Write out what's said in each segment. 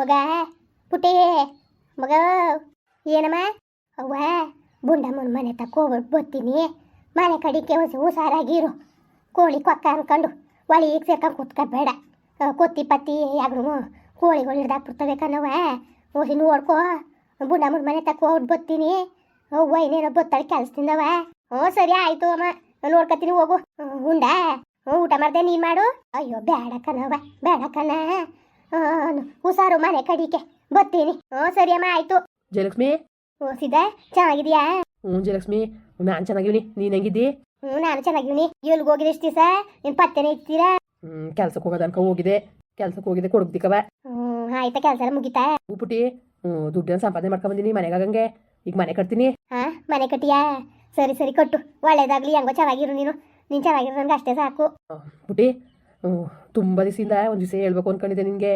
ಮಗ ಪುಟೇ ಮಗ, ಏನಮ್ಮ? ಅವ್ವ, ಬುಂಡಮ್ಮನ ಮನೆ ತಕ್ಕ ಹೋಗ್ಬಿಟ್ಟು ಬರ್ತೀನಿ. ಮನೆ ಕಡಿಕೆ ಹೊಸ ಹುಷಾರಾಗಿರು ಕೋಳಿ ಕೊಕ್ಕ ಅನ್ಕೊಂಡು ಒಳಿಗೆ ಸೇರ್ಕೊಂಡು ಕುತ್ಕೋಬೇಡ. ಕೊತ್ತಿ ಪತ್ತಿ ಯಾಗ್ರೂ ಕೋಳಿಗಳು ಹಿಡ್ದಾಕ್ಬಿಡ್ತವೆ ಕಣವ ಹೋಗಿ ನೋಡ್ಕೋ. ಬುಂಡಮ್ಮನ ಮನೆ ತಕ್ಕ ಹೋಗ್ಬಿಟ್ಟು ಬರ್ತೀನಿ. ಅವ್ವ, ಇನ್ನೇನೋ ಬತ್ತಾಳೆ ಕೆಲಸದಿಂದವ. ಹ್ಞೂ ಸರಿ ಆಯಿತು ಅಮ್ಮ. ನೋಡ್ಕೊತೀನಿ, ಹೋಗು. ಉಂಡ, ಊಟ ಮಾಡ್ದೆ, ನೀನು ಮಾಡು. ಅಯ್ಯೋ ಬೇಡ ಕಣವ ಹುಷಾರು ಮನೆ ಕಡಿಕೆ ಬರ್ತೀನಿ. ಹ್ಞೂ ಸರಿ ಅಮ್ಮ ಆಯ್ತು. ಜಯಲಕ್ಷ್ಮಿ? ಓಸಿದ ಚೆನ್ನಾಗಿದ್ಯಾ ಹ್ಞೂ ಜಯಲಕ್ಷ್ಮಿ ನಾನು ಚೆನ್ನಾಗಿವ್ನಿ ನೀನು ಹೆಂಗಿದ್ದಿ? ಹ್ಞೂ ನಾನು ಚೆನ್ನಾಗಿವ್ನಿ ಎಲ್ಗೆ ಹೋಗಿದೆ ಎಷ್ಟು ದಿವಸ? ನಿನ್ ಪತ್ತೆನೇ ಇರ್ತೀರಾ ಹ್ಞೂ ಕೆಲ್ಸಕ್ಕೆ ಹೋಗೋದು ಅನ್ಕೊ ಹೋಗಿದೆ ಕೆಲ್ಸಕ್ಕೆ ಹೋಗಿದೆ ಕೊಡಗ್ದಿಕವ ಹ್ಞೂ ಆಯ್ತಾ ಕೆಲಸ ಎಲ್ಲ ಮುಗಿತಾ? ಉಪ್ಪುಟಿ ಪುಟಿ ಹ್ಞೂ ದುಡ್ಡನ್ನು ಸಂಪಾದನೆ ಮಾಡ್ಕೊಂಬಂದಿನಿ ಮನೆಗಾಗಂಗೆ ಈಗ ಮನೆ ಕಟ್ತೀನಿ. ಹಾ ಮನೆ ಕಟ್ಟಿಯಾ? ಸರಿ ಸರಿ ಕಟ್ಟು. ಒಳ್ಳೇದಾಗ್ಲಿ ಹೆಂಗೋ ಚೆನ್ನಾಗಿರು ನೀನು. ನೀನು ಚೆನ್ನಾಗಿರು ನನಗೆ ಅಷ್ಟೇ ಸಾಕು. ಪುಟಿ ಹ್ಞೂ ತುಂಬ ದಿವಸದಿಂದ ಒಂದು ದಿವಸ ಹೇಳ್ಬೇಕು ಅಂದ್ಕೊಂಡಿದ್ದೆ ನಿನಗೆ.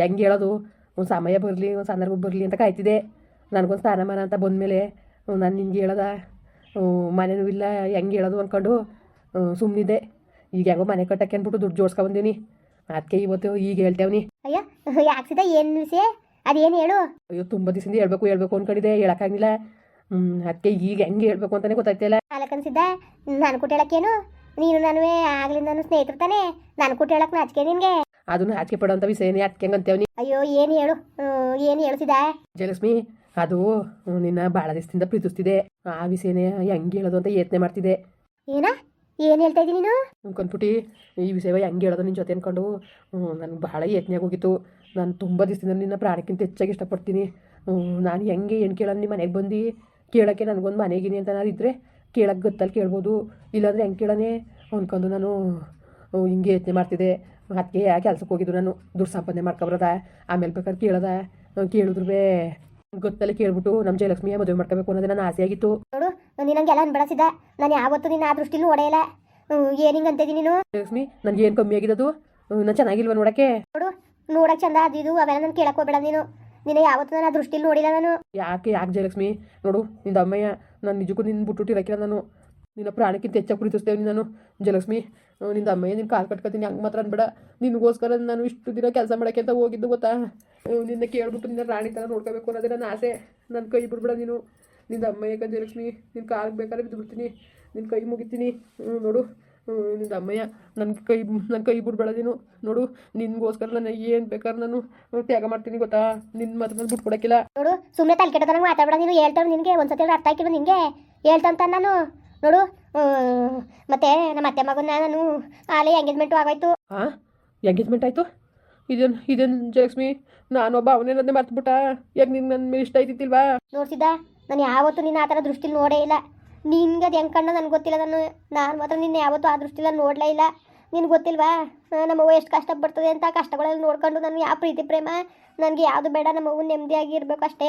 ಹೆಂಗೆ ಹೇಳೋದು? ಒಂದು ಸಮಯ ಬರಲಿ ಒಂದು ಸಂದರ್ಭ ಬರಲಿ ಅಂತ ಕಾಯ್ತಿದ್ದೆ. ನನಗೊಂದು ಸ್ಥಾನಮಾನ ಅಂತ ಬಂದಮೇಲೆ ನಾನು ನಿನಗೆ ಹೇಳೋದ ಮನೆನೂ ಇಲ್ಲ ಹೆಂಗೆ ಹೇಳೋದು ಅಂದ್ಕೊಂಡು ಸುಮ್ಮನಿದ್ದೆ ಈಗ ಹೆಂಗೋ ಮನೆ ಕಟ್ಟಕ್ಕೆ ಅಂದ್ಬಿಟ್ಟು ದುಡ್ಡು ಜೋಡ್ಸ್ಕೊಂಬಂದೀನಿ ಅದಕ್ಕೆ ಇವತ್ತು ಈಗ ಹೇಳ್ತೇವ್ನಿ. ಅಯ್ಯೋ ಯಾಕ್ಸಿದ ಏನು ವಿಷಯ ಅದೇನು ಹೇಳು? ಅಯ್ಯೋ ತುಂಬ ದಿವಸದಿಂದ ಹೇಳ್ಬೇಕು ಹೇಳ್ಬೇಕು ಅಂದ್ಕೊಂಡಿದ್ದೆ ಹೇಳೋಕ್ಕಾಗಿಲ್ಲ ಹ್ಞೂ ಅದಕ್ಕೆ ಈಗ ಹೆಂಗೆ ಹೇಳ್ಬೇಕು ಅಂತಲೇ ಗೊತ್ತಾಯ್ತಿಲ್ಲ ಅಲ್ಲಕನ್ಸಿದ್ದ ನಾನು ಕೊಟ್ಟು ಹೇಳಕ್ಕೇನು? ನೀನು ನಾನು ಆಗ್ಲಿಂದ ನಾನು ಸ್ನೇಹಿತರು ತಾನೆ? ನಾನು ಕೂಟ ಹೇಳಕ್ ನಾಚಿಕೆ ನಿನಗೆ. ಅದನ್ನು ಆಚೆ ಪಡೋಂಥ ವಿಷಯನೇ ಅಂತೇವ್ ನೀ. ಅಯ್ಯೋ ಏನು ಹೇಳು? ಏನು ಹೇಳ್ತಿದ್ದ? ಜಯಲಕ್ಷ್ಮಿ ಅದು ನಿನ್ನ ಭಾಳ ದಿವಸದಿಂದ ಪ್ರೀತಿಸ್ತಿದೆ. ಆ ವಿಷಯನೇ ಹೆಂಗೆ ಹೇಳೋದು ಅಂತ ಯತ್ನೆ ಮಾಡ್ತಿದೆ ಏನ? ಏನು ಹೇಳ್ತಾ ಇದ್ದೀನಿ ನೀನು? ಅನ್ಕೊಂಡ್ಬಿಟ್ಟು ಈ ವಿಷಯ ಹೆಂಗೆ ಹೇಳೋದು ನಿನ್ನ ಜೊತೆ ಅನ್ಕೊಂಡು ನನಗೆ ಭಾಳ ಯತ್ನೆ ಹೋಗಿತ್ತು. ನಾನು ತುಂಬ ದಿವಸದಿಂದ ನಿನ್ನ ಪ್ರಾಣಕ್ಕಿಂತ ಹೆಚ್ಚಾಗಿ ಇಷ್ಟಪಡ್ತೀನಿ. ನಾನು ಹೆಂಗೆ ಏನು ಕೇಳೋದು ನಿಮ್ಮ ಮನೆಗೆ ಬಂದು? ಕೇಳೋಕ್ಕೆ ನನಗೊಂದು ಮನೆಗಿನಿ ಅಂತ ನಾನು ಇದ್ದರೆ ಕೇಳೋಕ್ಕೆ ಗೊತ್ತಲ್ಲಿ ಕೇಳ್ಬೋದು. ಇಲ್ಲಾಂದರೆ ಹೆಂಗೆ ಕೇಳೋನೇ ಅಂದ್ಕೊಂಡು ನಾನು ಹಿಂಗೆ ಯೋಚನೆ ಮಾಡ್ತಿದ್ದೆ. ಅದಕ್ಕೆ ಕೆಲ್ಸಕ್ಕೆ ಹೋಗಿದ್ದು ನಾನು. ದುಡ್ಡು ಸಂಪಾದನೆ ಮಾಡ್ಕೊಬರದ. ಆಮೇಲೆ ಬೇಕಾದ್ರೆ ಕೇಳದ. ಕೇಳಿದ್ರು ಗೊತ್ತಲ್ಲಿ ಕೇಳ್ಬಿಟ್ಟು ನಮ್ಮ ಜಯಲಕ್ಷ್ಮಿಯ ಮದುವೆ ಮಾಡ್ಕೋಬೇಕು ಅನ್ನೋದೇ ನನ್ನ ಆಸೆ ಆಗಿತ್ತು ನೋಡು ನೀನು ಹಂಗೆಲ್ಲ ಅನ್ಬೇಡಸಿದ್ದ. ನಾನು ಯಾವತ್ತೂ ನಿನ್ನ ಆ ದೃಷ್ಟಿನೂ ಒಡೆಯಲ್ಲ ಏನು ಹಿಂಗೆ ಅಂತಿದ್ದೀನಿ ನೀನು? ಜಯಲಕ್ಷ್ಮಿ ನನಗೆ ಏನು ಕಮ್ಮಿ ಆಗಿದ್ದು? ನಾನು ಚೆನ್ನಾಗಿಲ್ವ ನೋಡಕ್ಕೆ? ನೋಡು ನೋಡಕ್ಕೆ ಚಂದ ಅದಿದು ಅವೆಲ್ಲ ನಾನು ಕೇಳಕ್ಕೆ ಹೋಗ್ಬೇಡ ನೀನು. ನಿನ್ನ ಯಾವತ್ತೂ ನಾನು ಆ ದೃಷ್ಟಿಲಿ ನೋಡಿಲ್ಲ ನಾನು. ಯಾಕೆ ಯಾಕೆ ಜಯಲಕ್ಷ್ಮಿ? ನೋಡು ನಿಂದ ಅಮ್ಮಯ್ಯ ನಾನು ನಿಜಕ್ಕೂ ನಿನ್ನ ಬಿಟ್ಟುಟ್ಟಿರಕ್ಕಿಲ್ಲ ನಾನು ನಿನ್ನ ಪ್ರಾಣಕ್ಕಿಂತ ಹೆಚ್ಚಾಗಿ ಪ್ರೀತಿಸ್ತೇವೆ. ನಾನು ಜಲಕ್ಷ್ಮಿ ನಿನ್ನ ಅಮ್ಮಯ್ಯ ನಿನ್ನ ಕಾಲು ಕಟ್ಕೊತೀನಿ. ಹಂಗೆ ಮಾತ್ರ ಅನ್ಬೇಡ. ನಿನಗೋಸ್ಕರ ನಾನು ಇಷ್ಟು ದಿನ ಕೆಲಸ ಮಾಡೋಕ್ಕೆ ಅಂತ ಹೋಗಿದ್ದು ಗೊತ್ತಾ? ನಿನ್ನ ಕೇಳ್ಬಿಟ್ಟು ನಿನ್ನ ರಾಣಿ ಥರ ನೋಡ್ಕೋಬೇಕು ಅನ್ನೋದೇ ನನ್ನ ಆಸೆ. ನನ್ನ ಕೈ ಬಿಡ್ಬೇಡ ನೀನು. ನಿಂದ ಅಮ್ಮಯ್ಯ ಜಲಕ್ಷ್ಮಿ ನಿನ್ನ ಕಾಲಿಗೆ ಬೇಕಾದ್ರೆ ಬಿದ್ದು ಬಿಡ್ತೀನಿ ನಿನ್ನ ಕೈ ಮುಗಿತೀನಿ. ನೋಡು. ಅಮ್ಮಯ್ಯ ನನ್ನ ಕೈ ನನ್ನ ಕೈ ಬಿಡ್ಬೇಡ ನೀನು ನೋಡು ನಿನ್ಗೋಸ್ಕರ ನಾನು ಏನು ಬೇಕಾದ್ರೆ ನಾನು ತ್ಯಾಗ ಮಾಡ್ತೀನಿ ಗೊತ್ತಾ? ನಿನ್ನ ಮಾತ್ರ ನಾನು ಬಿಟ್ಕೊಡಕ್ಕಿಲ್ಲ. ನೋಡು ಸುಮ್ಮನೆ ತಲೆ ನನಗೆ ಮಾತಾಡ್ಬೇಡ ನೀನು. ಹೇಳ್ತಾನೆ ನಿನಗೆ ಒಂದು ಸತಿ ಅರ್ಥ ಆಗಿಲ್ಲ ನಿನಗೆ? ಹೇಳ್ತಂತ ನಾನು. ನೋಡು ಮತ್ತೆ ನಮ್ಮ ಅತ್ತೆ ಮಗನ ನಾನು ಆಲೇ ಎಂಗೇಜ್ಮೆಂಟು ಆಗೋಯ್ತು ಹಾಂ ಎಂಗೇಜ್ಮೆಂಟ್ ಆಯಿತು? ಇದೇನು ಇದೇನು ಜಯಲಕ್ಷ್ಮಿ? ನಾನೊಬ್ಬ ಮರ್ತು ಮರ್ತ್ಬಿಟ್ಟ? ಯಾಕೆ ನಿನ್ಗೆ ನನ್ನ ಮೇಲೆ ಇಷ್ಟ ಆಯ್ತಿತ್ತಿಲ್ವಾ? ನೋಡ್ಸಿದ್ದ ನಾನು ಯಾವತ್ತೂ ನೀನು ಆ ಥರ ದೃಷ್ಟಿಲಿ ನೋಡೇ ಇಲ್ಲ. ನಿನ್ಗೆ ಅದು ಹೆಂಗೆ ಕಣ್ಣು ನನಗೆ ಗೊತ್ತಿಲ್ಲ ನಾನು. ನಾನು ಮಾತ್ರ ನಿನ್ನ ಯಾವತ್ತೂ ಆ ದೃಷ್ಟಿಲ್ಲ ನೋಡಲೇ ಇಲ್ಲ. ನಿನ್ಗೆ ಗೊತ್ತಿಲ್ವಾ? ನಮ್ಮವ್ವ ಎಷ್ಟು ಕಷ್ಟ ಬರ್ತದೆ ಅಂತ ಕಷ್ಟಗಳೆಲ್ಲ ನೋಡ್ಕೊಂಡು ನಾನು ಯಾವ ಪ್ರೀತಿ ಪ್ರೇಮ? ನನಗೆ ಯಾವುದು ಬೇಡ ನಮ್ಮವ್ವ ನೆಮ್ಮದಿಯಾಗಿ ಇರಬೇಕು ಅಷ್ಟೇ.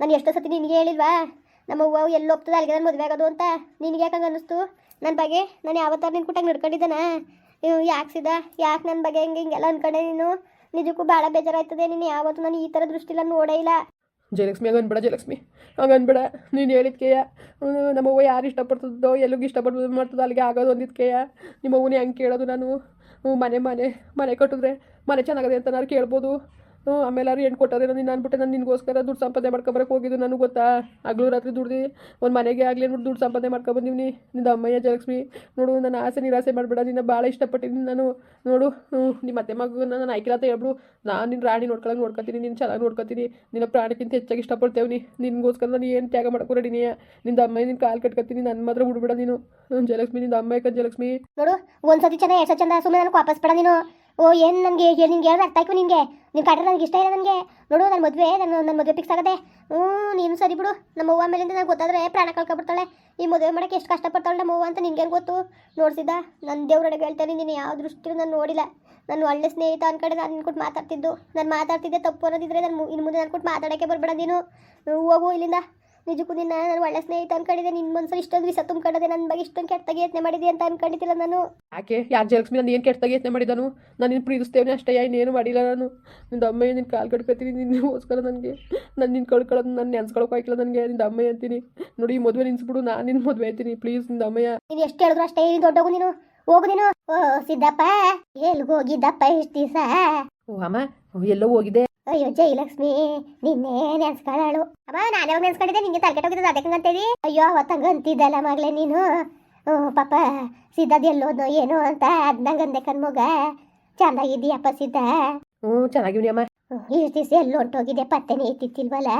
ನಾನು ಎಷ್ಟೋ ಸತಿ ನಿನಗೆ ಹೇಳಿಲ್ವಾ? ನಮ್ಮವ್ವ ಎಲ್ಲಿ ಹೋಗ್ತದೆ ಅಲ್ಲಿಗೆ ನಾನು ಮದುವೆ ಆಗೋದು ಅಂತ? ನಿನಗೆ ಯಾಕಂಗೆ ಅನ್ನಿಸ್ತು? ನನ್ನ ಬಗ್ಗೆ? ನಾನು ಯಾವತ್ತಾರು ನಿನ್ನ ಕುಟ್ಟಂಗೆ ನಡ್ಕೊಂಡಿದ್ದಾನ? ಯಾಕೆ ಸಿದ? ಯಾಕೆ ನನ್ನ ಬಗ್ಗೆ ಹಿಂಗೆ ಹಿಂಗೆಲ್ಲ ಅನ್ಕೊಂಡೆ ನೀನು? ನಿಜಕ್ಕೂ ಭಾಳ ಬೇಜಾರಾಯ್ತದೆ. ನೀನು ಯಾವತ್ತೂ ನಾನು ಈ ಥರ ದೃಷ್ಟಿಲ್ಲ ನೋಡೇ ಇಲ್ಲ. ಜಯಲಕ್ಷ್ಮಿ, ಹಂಗೆ ಅನ್ಬೇಡ ಜಯಲಕ್ಷ್ಮಿ. ಹಂಗೆ ಅನ್ಬೇಡ. ನೀನು ಹೇಳಿದ್ಕೆಯ ನಮ್ಮವ್ವ ಯಾರು ಇಷ್ಟಪಡ್ತದೋ ಎಲ್ಲಿಗೆ ಇಷ್ಟಪಡ್ತದೋ ಮಾಡ್ತದೋ, ಅಲ್ಲಿಗೆ ಆಗೋದು ಅಂದಿದ್ಕೆಯ ನಿಮ್ಮವ್ವನೇ ಹೆಂಗೆ ಕೇಳೋದು ನಾನು? ಮನೆ ಮನೆ ಮನೆ ಕಟ್ಟಿದ್ರೆ ಮನೆ ಚೆನ್ನಾಗದೆ ಅಂತ ನಾನು ಕೇಳ್ಬೋದು. ಆಮೇಲೆ ಅವ್ರು ಹೆಣ್ಣು ಕೊಟ್ಟರೆ ನಾನು ಅನ್ಬಿಟ್ಟೆ ನಾನು ನಿನಗೋಸ್ಕರ ದುಡ್ಡು ಸಂಪಾದನೆ ಮಾಡ್ಕೊಬರಕ್ಕೆ ಹೋಗಿದ್ದು ನನಗೆ ಗೊತ್ತಾ? ಹಗ್ಲು ರಾತ್ರಿ ದುಡ್ದು, ಒಂದು ಮನೆಗೆ ಆಗಲಿ ಅಂದ್ಬಿಟ್ಟು ದುಡ್ಡು ಸಂಪಾದನೆ ಮಾಡ್ಕೊಬಂದಿವ್ನಿ ನಿಂದ ಅಮ್ಮಯ್ಯ ಜಲಕ್ಷ್ಮಿ ನೋಡು, ನನ್ನ ಆಸೆ ನಿರಾಸೆ ಮಾಡಬೇಡ, ನಿನ್ನ ಭಾಳ ಇಷ್ಟಪಟ್ಟಿದ್ದೀನಿ ನಾನು. ನೋಡು ನಿಮ್ಮ ಅತ್ತೆ ಮಗನ ನಾನು ಆಯ್ಕಿಲ್ಲ ಅಂತ ಹೇಳ್ಬಿಡು. ನಾನು ನಿನ್ನ ರಾಣಿ ನೋಡ್ಕೊಳಂಗೆ ನೋಡ್ಕೊತೀನಿ ನಿನ್ನ ಚೆನ್ನಾಗಿ ನೋಡ್ಕೊತೀನಿ. ನಿನ್ನ ಪ್ರಾಣಕ್ಕಿಂತ ಹೆಚ್ಚಾಗಿ ಇಷ್ಟಪಡ್ತೇವೆ ನಿನಗೋಸ್ಕರ ನಾನು ಏನು ತ್ಯಾಗ ಮಾಡ್ಕೊ ರೆಡಿನಿ. ನಿಂದ ಅಮ್ಮ ನಿನ್ನ ಕಾಲು ಕಟ್ಕೊತೀನಿ ನನ್ನ ಮಾತ್ರ ಬಿಡ್ಬೇಡ ನೀನು. ಜಲಕ್ಷ್ಮಿ ನಿಂದ ಅಮ್ಮ ಯಾಕೆ ಜಯಲಕ್ಷ್ಮಿ. ನೋಡು, ಒಂದ್ಸತಿ ಚಂದ, ಎರಡು ಸತಿ ಚಂದ ಸುಮ್ಮನೆ ನನಗೆ ವಾಪಸ್ ಬೇಡ ನೀನು. ಓ, ಏನು ನನಗೆ ನಿಂಗೆ ಹೇಳಿ ಅರ್ಥ ಆಯ್ತು ನಿನಗೆ. ನಿನ್ನ ಕಾಟ್ರೆ ನನಗೆ ಇಷ್ಟ ಇಲ್ಲ ನನಗೆ. ನೋಡು ನನ್ನ ಮದುವೆ ನನ್ನ ನನ್ನ ಮದುವೆ ಫಿಕ್ಸ್ ಆಗದೆ. ಹ್ಞೂ, ನೀನು ಸರಿ ಬಿಡು. ನಮ್ಮ ಅವ್ವ ಮೇಲಿಂದ ನನಗೆ ಗೊತ್ತಾದ್ರೆ ಪ್ರಾಣ ಕಳ್ಕೊಬಿಡ್ತಾಳೆ. ಈ ಮದುವೆ ಮಾಡೋಕ್ಕೆ ಎಷ್ಟು ಕಷ್ಟಪಡ್ತಾಳೆ ನಮ್ಮ ಅವ್ವ ಅಂತ ನಿನಗೇನು ಗೊತ್ತು? ನೋಡ್ಸಿದ್ದ ನನ್ನ ದೇವ್ರೊಳಗೆ ಹೇಳ್ತೇನೆ, ನೀನು ಯಾವ ದೃಷ್ಟಿಯೂ ನಾನು ನೋಡಿಲ್ಲ. ನಾನು ಒಳ್ಳೆ ಸ್ನೇಹಿತ ಅನ್ಕಡೆ ನಾನು ನಿನ್ಕೊಟ್ಟು ಮಾತಾಡ್ತಿದ್ದು. ನಾನು ಮಾತಾಡ್ತಿದ್ದೆ ತಪ್ಪು ಅನ್ನೋದಿದ್ರೆ ನಾನು ಇನ್ನು ಮುಂದೆ ನಾನು ಕೊಟ್ಟು ಮಾತಾಡೋಕ್ಕೆ ಬರಬೇಡ ನೀನು. ಹೋಗು ಇಲ್ಲಿಂದ. ನಿಜಕ್ಕೂ ನಿನ್ನ ನಾನು ಒಳ್ಳೆ ಸ್ನೇಹಿತ ಅನ್ಕೊಂಡಿದ್ದೆ. ನಿನ್ನ ಮನ್ಸಲ್ಲಿ ಇಷ್ಟೊಂದು ವಿಷ ತುಂಬ್ಕೊಂಡಿದ್ದೆ ನನ್ನ ಬಗ್ಗೆ ಇಷ್ಟೊಂದು ಕೆಟ್ಟಾಗಿ ಯತ್ನೆ ಮಾಡಿದೆ ಅಂತ ಅನ್ಕೊಂಡಿದ್ದಿಲ್ಲ ನಾನು. ಯಾಕೆ? ಯಾರ ಜಲಕ್ಷ್ಮಿ ನಾನು ಏನು ಕೆಟ್ಟಾಗಿ ಯತ್ನೆ ಮಾಡಿದನು? ನಾನು ನಿನ್ನ ಪ್ರೀತಿಸ್ತೇವೆ ಅಷ್ಟೇ. ಇನ್ನೇನು ಮಾಡಿಲ್ಲ ನಾನು. ನಿನ್ನ ಅಮ್ಮಯ್ಯ ನಿನ್ನ ಕಾಲು ಕಟ್ಕೊತೀನಿ. ನಿನ್ನೋಸ್ಕರ ನನಗೆ. ನಾನು ನಿನ್ನ ಕಳ್ಕೊಳ್ಳೋದು ನಾನು ನೆನ್ಸ್ಕೊಳಕ್ ಹಾಕಿಲ್ಲ ನನಗೆ. ನಿನ್ನ ಅಮ್ಮಯ್ಯ ಅಂತೀನಿ. ನೋಡಿ ಈ ಮದುವೆ ನಿನ್ಸ್ಬಿಡು. ನಾನು ನಿನ್ನ ಮದುವೆ ಆಯ್ತೀನಿ ಪ್ಲೀಸ್ ನಿನ್ನ ಅಮ್ಮಯ್ಯ. ನೀನು ಎಷ್ಟು ಹೇಳಿದ್ರು ಅಷ್ಟೇ. ದೊಡ್ಡ ದೊಡ್ಡೋಗು ನೀನು. ಹೋಗು ನೀನು. ಓ ಸಿದ್ದಪ್ಪ. ಎಲ್ಗೆ ಹೋಗಿದ್ದಪ್ಪ ಎಷ್ಟು ದಿವಸ? ಓ ಅಮ್ಮ. ಎಲ್ಲೋ ಹೋಗಿದೆ. ಅಯ್ಯೋ ಜಯಲಕ್ಷ್ಮಿ ನಿನ್ನೆ ನೆನ್ಸ್ಕೊಳ್ಳಾಳು ಅಮ್ಮ ನಾನೇ ಯಾವಾಗ ನೆನ್ಸ್ಕೊಂಡಿದ್ದೆ ನಿಂಗೆ ಕೆಟ್ಟೋಗಿದ್ದು ಅದಕ್ಕೆ ಅಂತೀವಿ ಅಯ್ಯೋ ಅವತ್ತಂಗ ಅಂತಿದ್ದಲ್ಲ ಮಗಳೇ ನೀನು. ಪಾಪ ಸಿದ್ಧದ ಎಲ್ಲೋದ್ನೋ ಏನೋ ಅಂತ ಅದ್ನಂಗೆ ಅಂದೆ ಕಣ್ಮಗ ಚೆನ್ನಾಗಿದ್ದೀಯಪ್ಪ ಸಿದ್ಧ. ಹ್ಞೂ ಚೆನ್ನಾಗಿವ್ನಿ ಅಮ್ಮ. ಇಷ್ಟು ದಿವಸ ಎಲ್ಲ ಹೊಂಟೋಗಿದೆ ಪತ್ತೆನೇ ಇತ್ತಿತ್ತಿಲ್ವಲ್ಲ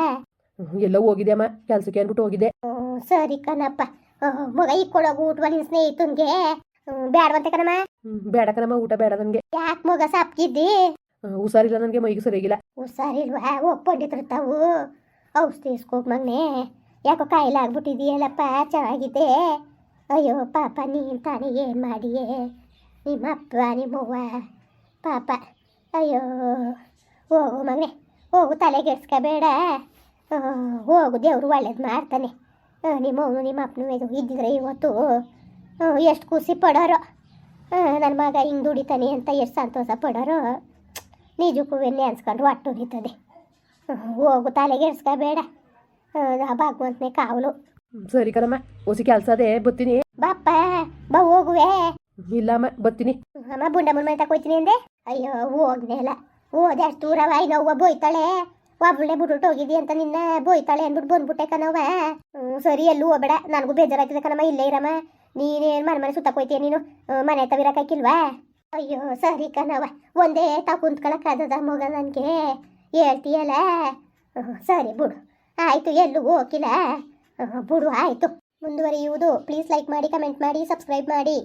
ಎಲ್ಲೋ ಹೋಗಿದೆ ಅಮ್ಮ ಕೆಲ್ಸಕ್ಕೆ ಅಂದ್ಬಿಟ್ಟು ಹೋಗಿದೆ ಹ್ಮ್, ಸರಿ ಕಣಪ್ಪ. ಮಗ ಕೊಡೋಗು ಊಟವ ನಿನ್ ಸ್ನೇಹಿತನ್ಗೆ. ಬೇಡವಂತೆ ಕಣಮ್ಮ. ಬೇಡ ಕಣಮ್ಮ ಊಟ ಬೇಡ ನನಗೆ. ಯಾಕೆ ಮಗ ಸಾಪ್ಕಿದ್ದಿ ಹುಷಾರಿಲ್ಲ, ನನಗೆ ಮೈಗೆ ಸರಿಯಾಗಿಲ್ಲ. ಹುಷಾರಿಲ್ವಾ? ಹೋಗ್ ಪಂಡಿತರು, ತಾವು ಔಷಧಿ ಇಸ್ಕೋಕ್ ಮಗ್ನೆ ಯಾಕೋ ಕಾಯಿಲೆ ಆಗ್ಬಿಟ್ಟಿದೆಯಲ್ಲಪ್ಪ, ಚೆನ್ನಾಗಿದೆ. ಅಯ್ಯೋ, ಪಾಪ, ನೀನು ತಾನೇ ಏನು ಮಾಡಿಯೇ? ನಿಮ್ಮ ಅಪ್ಪ ನಿಮ್ಮವ್ವ, ಪಾಪ. ಅಯ್ಯೋ, ಹೋಗು ಮಗನೆ, ಹೋಗು ತಲೆಗೆಡ್ಸ್ಕೋಬೇಡ ಹೋಗು, ದೇವ್ರು ಒಳ್ಳೇದು ಮಾಡ್ತಾನೆ. ನಿಮ್ಮವನು ನಿಮ್ಮ ಅಪ್ಪನೂ ಇದು ಇದ್ದಿದ್ರೆ ಇವತ್ತು ಎಷ್ಟು ಖುಷಿ ಪಡೋರು. ನನ್ನ ಮಗ ಹಿಂಗೆ ದುಡಿತಾನೆ ಅಂತ ಎಷ್ಟು ಸಂತೋಷ ಪಡೋರು. ನಿಜಕ್ಕೂ ಎಲ್ಲಿ ಅನ್ಸ್ಕೊಂಡ್ರು ಒಟ್ಟು ಹೋಗಿತ್ತದೆ ಹೋಗು ತಲೆಗೆಡ್ಸ್ಕೋಬೇಡ ಭಗವಂತನೇ ಕಾವಲು. ಸರಿ ಕಣಮ್ಮ ಹೊಸ ಕೆಲಸ ಅದೇ ಬತ್ತೀನಿ ಬಾಪ್ಪ ಬಾ ಹೋಗುವೆ. ಇಲ್ಲ ಅಮ್ಮ ಬತ್ತೀನಿ ಅಮ್ಮ ಬುಂಡಮ್ಮನ ಮನೆ ಅಂದೆ. ಅಯ್ಯೋ ಹೋಗ್ನೇಲ ಹೋದೆ ಅಷ್ಟು ದೂರವ ಇನ್ನೊವ್ವ ಬೋಯ್ತಾಳೆ. ಒಬ್ಬಳೆ ಬಿಟ್ಬಿಟ್ಟು ಹೋಗಿದ್ದಿ ಅಂತ ನಿನ್ನ ಬೋಯ್ತಾಳೆ ಅಂದ್ಬಿಟ್ಟು ಬಂದ್ಬಿಟ್ಟೆ ಕಣವ ಸರಿ ಎಲ್ಲೂ ಹೋಗ್ಬೇಡ. ನನಗೂ ಬೇಜಾರಾಯ್ತದೆ ಕಣಮ್ಮ ಇಲ್ಲೇ ಇರಮ್ಮ. ನೀನೇನು ಮನೆ ಮನೆ ಸುತ್ತಕೋಯ್ತೀಯ ನೀನು? ಮನೆ ತವಿರಕ್ಕಾಕಿಲ್ವಾ ಅಯ್ಯೋ, ಸರಿ ಕಣವ ಒಂದೇ ತಾ ಕುಂತ್ಕೊಳಕ್ಕಾಗದ ಮಗ ನನಗೆ. ಹೇಳ್ತೀಯಲ್ಲ? ಸರಿ ಬಿಡು. ಆಯಿತು, ಎಲ್ಲೂ ಹೋಗಿಲ್ಲ ಬಿಡು, ಆಯಿತು. ಮುಂದುವರಿಯುವುದು. ಪ್ಲೀಸ್ ಲೈಕ್ ಮಾಡಿ ಕಮೆಂಟ್ ಮಾಡಿ ಸಬ್ಸ್ಕ್ರೈಬ್ ಮಾಡಿ.